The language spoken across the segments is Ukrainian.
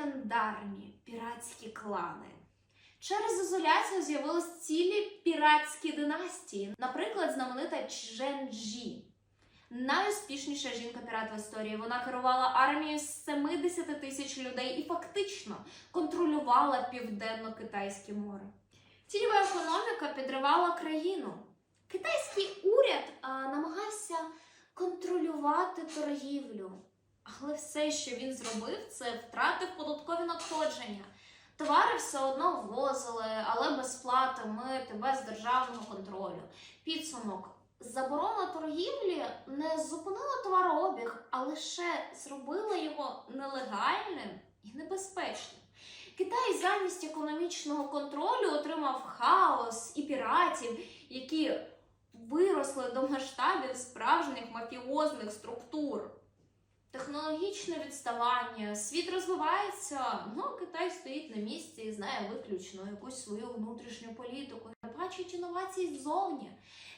легендарні піратські клани. Через ізоляцію з'явились цілі піратські династії, наприклад, знаменита Чженджі. Найуспішніша жінка-пірат в історії. Вона керувала армією з 70 тисяч людей і фактично контролювала південно-китайське море. Тіньова економіка підривала країну. Китайський уряд а, намагався контролювати торгівлю. Але все, що він зробив, це втратив податкові надходження. Товари все одно ввозили, але без сплати мити, без державного контролю. Підсумок. Заборона торгівлі не зупинила товарообіг, а лише зробила його нелегальним і небезпечним. Китай замість економічного контролю отримав хаос і піратів, які виросли до масштабів справжніх мафіозних структур. Технологічне відставання, світ розвивається, ну Китай стоїть на місці і знає виключно якусь свою внутрішню політику. Бачить інновації ззовні.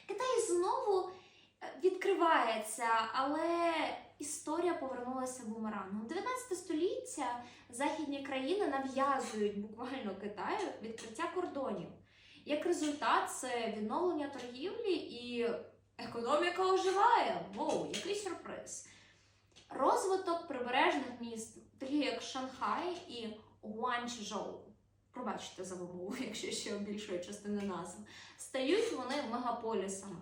Китай знову е, відкривається, але історія повернулася бумерангом. 19 століття західні країни нав'язують буквально Китаю відкриття кордонів. Як результат, це відновлення торгівлі і економіка оживає. Воу, який сюрприз! Розвиток прибережних міст, такі як Шанхай і Гуанчжоу, пробачте за вимову, якщо ще більшої частини назв, стають вони мегаполісами.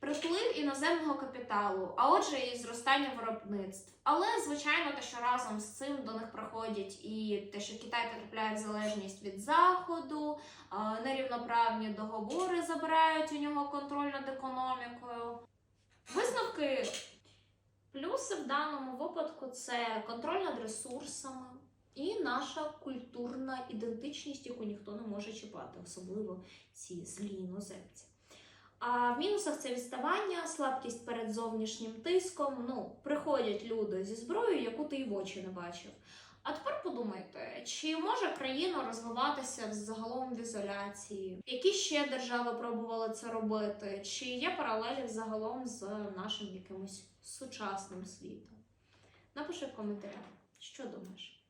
Приплив іноземного капіталу, а отже, і зростання виробництв. Але, звичайно, те, що разом з цим до них приходять і те, що Китай потрапляє в залежність від Заходу, нерівноправні договори забирають у нього контроль над економікою. Даному випадку це контроль над ресурсами і наша культурна ідентичність, яку ніхто не може чіпати, особливо ці злі іноземці. А в мінусах це відставання, слабкість перед зовнішнім тиском. Ну, приходять люди зі зброєю, яку ти і в очі не бачив. А тепер подумайте, чи може країна розвиватися загалом в ізоляції? Які ще держави пробували це робити? Чи є паралелі загалом з нашим якимось сучасним світом? Напиши в коментарях, що думаєш.